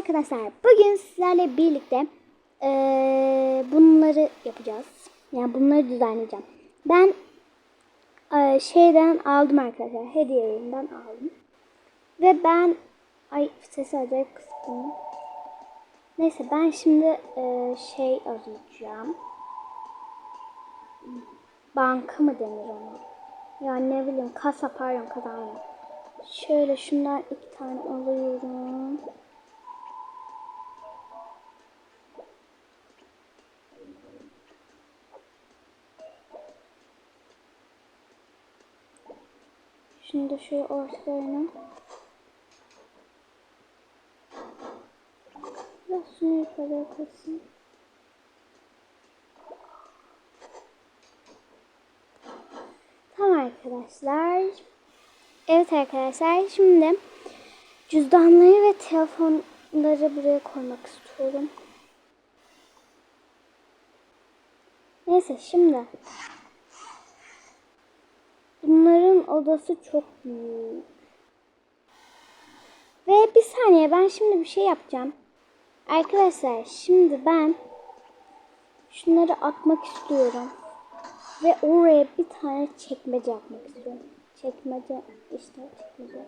arkadaşlar. Bugün sizlerle birlikte eee, bunları yapacağız. Yani bunları düzenleyeceğim. Ben eee, şeyden aldım arkadaşlar. Hediye evinden aldım. Ve ben ay sesi acayip kıstım. Neyse ben şimdi eee, şey arayacağım. Banka mı denir ona? Yani ne bileyim kasa pardon aynen. Şöyle şundan iki tane alıyorum. Şimdi şöyle ortalarına. Biraz şunu yukarıya koysun. Tamam arkadaşlar. Evet arkadaşlar şimdi cüzdanları ve telefonları buraya koymak istiyorum. Neyse şimdi bunların odası çok büyük. Ve bir saniye ben şimdi bir şey yapacağım. Arkadaşlar şimdi ben şunları atmak istiyorum. Ve oraya bir tane çekmece yapmak istiyorum. Çekmece işte çekmece.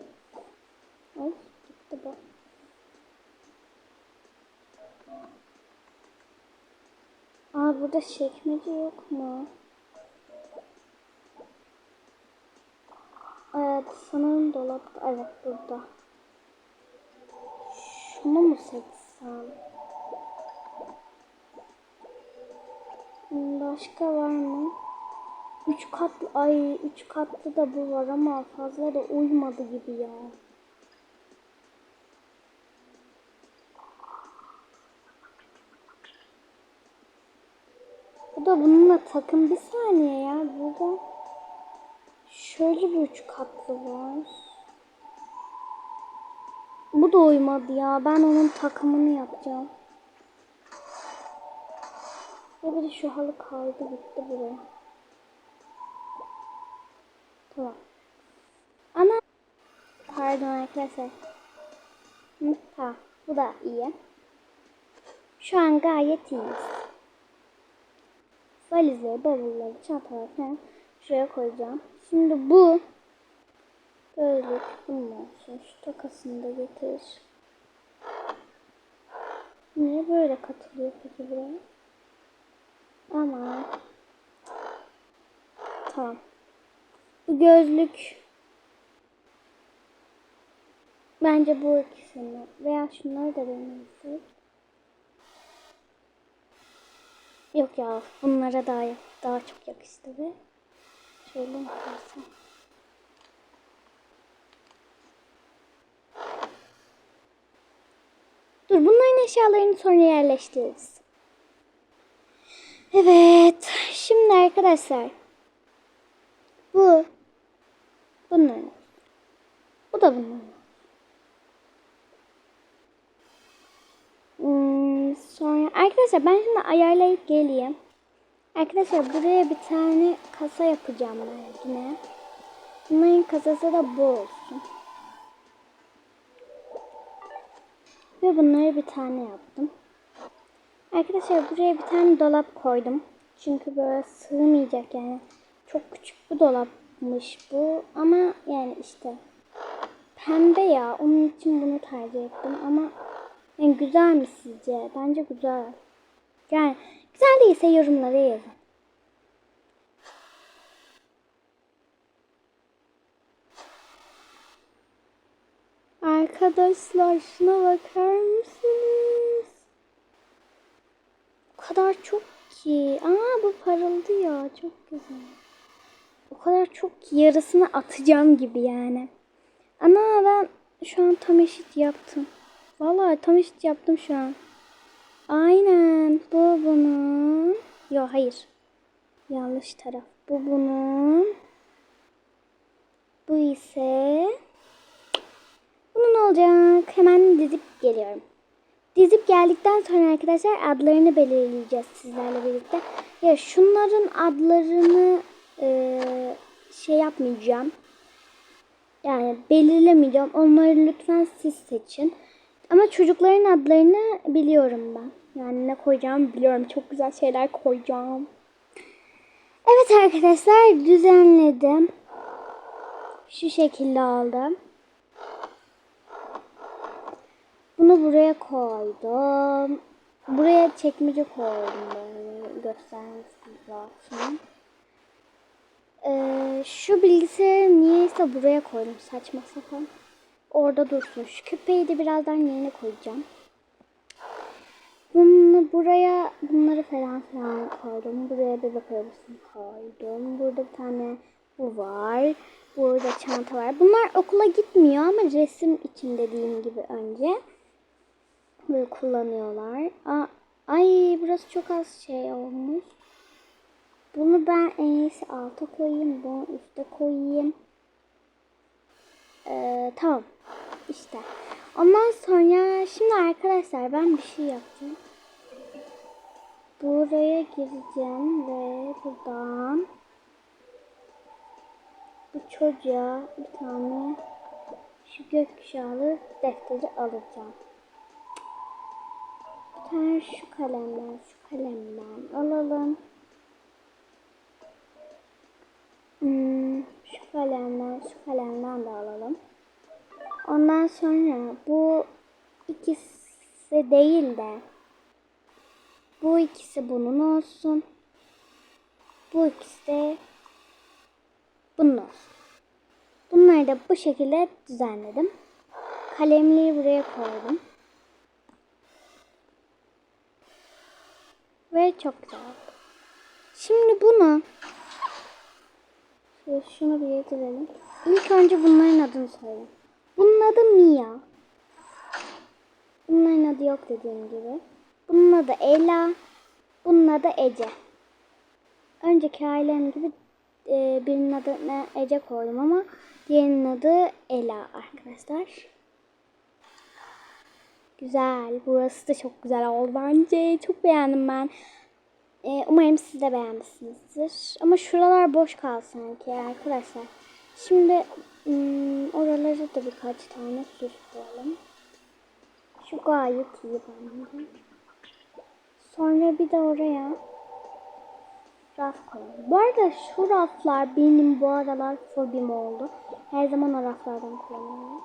Ay gitti bu. Aa burada çekmece yok mu? Evet sanırım dolapta. Evet burada. Şunu mu seçsem? Başka var mı? Üç katlı, ay üç katlı da bu var ama fazla da uymadı gibi ya. Bu da bununla takım bir saniye ya. Burada şöyle bir üç katlı var. Bu da uymadı ya. Ben onun takımını yapacağım. Ve bir de şu halı kaldı gitti buraya. Tamam. Ama pardon arkadaşlar. Tamam. Bu da iyi. Şu an gayet iyiyiz. Valizleri, bavulları, çantaları falan şuraya koyacağım. Şimdi bu gözlük bunun olsun. Şu takasını da getir. Niye böyle katılıyor peki buraya? Ama tamam. Bu gözlük bence bu ikisini veya şunları da deneyelim. Yok ya bunlara daha daha çok yakıştı ve şöyle koysam? Dur bunların eşyalarını sonra yerleştiririz. Evet. Şimdi arkadaşlar. Bu. Bunların. Bu da bunların. Hmm, sonra arkadaşlar ben şimdi ayarlayıp geleyim. Arkadaşlar buraya bir tane kasa yapacağım ben yine. Bunların kasası da bu olsun. Ve bunları bir tane yaptım. Arkadaşlar buraya bir tane dolap koydum. Çünkü böyle sığmayacak yani. Çok küçük bir dolapmış bu. Ama yani işte pembe ya. Onun için bunu tercih ettim. Ama yani güzel mi sizce? Bence güzel. Yani güzel değilse yorumlara yazın. Arkadaşlar şuna bakar mısınız? O kadar çok ki. Aa bu parıldı ya. Çok güzel. O kadar çok ki yarısını atacağım gibi yani. Ana ben şu an tam eşit yaptım. Vallahi tam eşit yaptım şu an. Aynen. Bu bunun. Yok hayır. Yanlış taraf. Bu bunun. Bu ise bunun olacak. Hemen dizip geliyorum. Dizip geldikten sonra arkadaşlar adlarını belirleyeceğiz sizlerle birlikte. Ya şunların adlarını e, şey yapmayacağım. Yani belirlemeyeceğim. Onları lütfen siz seçin. Ama çocukların adlarını biliyorum ben. Yani ne koyacağımı biliyorum. Çok güzel şeyler koyacağım. Evet arkadaşlar düzenledim. Şu şekilde aldım. Bunu buraya koydum. Buraya çekmece koydum böyle göstermesi lazım. Ee, şu bilgisayarı niyeyse buraya koydum saçma sapan. Orada dursun. Şu küpeyi de birazdan yerine koyacağım. Buraya bunları falan filan koydum. Buraya bebek arabasını koydum. Burada bir tane bu var. Burada çanta var. Bunlar okula gitmiyor ama resim için dediğim gibi önce. Böyle kullanıyorlar. Aa, ay burası çok az şey olmuş. Bunu ben en iyisi alta koyayım. Bunu üste koyayım. Ee, tamam. İşte. Ondan sonra şimdi arkadaşlar ben bir şey yapacağım. Buraya gireceğim ve buradan bu çocuğa bir tane şu gökkuşağlı defteri alacağım. Bir tane şu kalemden, şu kalemden alalım. Hmm, şu kalemden, şu kalemden de alalım. Ondan sonra bu ikisi değil de bu ikisi bunun olsun. Bu ikisi de bunun olsun. Bunları da bu şekilde düzenledim. Kalemliği buraya koydum. Ve çok güzel oldu. Şimdi bunu şöyle şunu bir yedirelim. İlk önce bunların adını söyleyeyim. Bunun adı Mia. Bunların adı yok dediğim gibi. Bunun adı Ela. Bunun adı Ece. Önceki ailem gibi e, birinin adını Ece koydum ama diğerinin adı Ela arkadaşlar. Güzel. Burası da çok güzel oldu bence. Çok beğendim ben. E, umarım siz de beğenmişsinizdir. Ama şuralar boş kalsın sanki arkadaşlar. Şimdi hmm, oraları da birkaç tane süsleyelim. Şu gayet iyi bence. Sonra bir de oraya raf koyalım. Bu arada şu raflar benim bu aralar fobim oldu. Her zaman o raflardan kullanıyorum.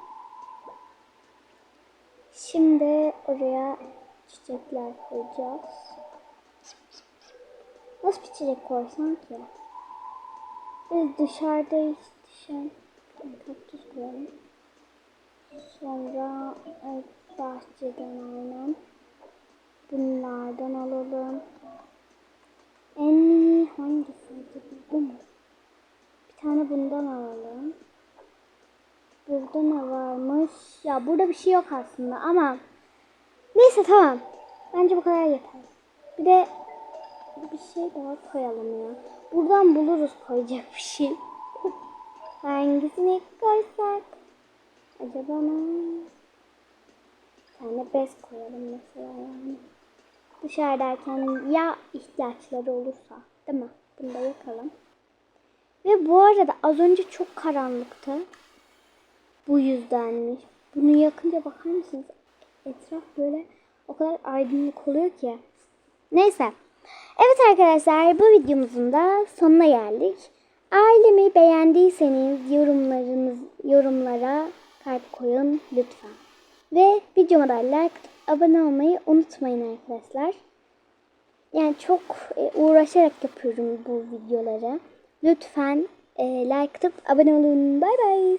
Şimdi oraya çiçekler koyacağız. Nasıl bir çiçek koysam ki? Biz dışarıda yetişen kaktüs koyalım. Sonra bahçeden aynen. Bunlardan alalım. En iyi hangisi acaba? Bu mu? Bir tane bundan alalım. Burada ne varmış? Ya burada bir şey yok aslında ama neyse tamam. Bence bu kadar yeter. Bir de bir şey daha koyalım ya. Buradan buluruz koyacak bir şey. Hangisini koysak? Acaba ne? Bir tane bez koyalım mesela yani. Dışarıdayken ya ihtiyaçları olursa değil mi? Bunu da yakalım. Ve bu arada az önce çok karanlıktı. Bu yüzdenmiş. Bunu yakınca bakar mısınız? Etraf böyle o kadar aydınlık oluyor ki. Neyse. Evet arkadaşlar bu videomuzun da sonuna geldik. Ailemi beğendiyseniz yorumlarınız yorumlara kalp koyun lütfen. Ve videoma da like abone olmayı unutmayın arkadaşlar. Yani çok e, uğraşarak yapıyorum bu videoları. Lütfen e, like atıp abone olun. Bay bay.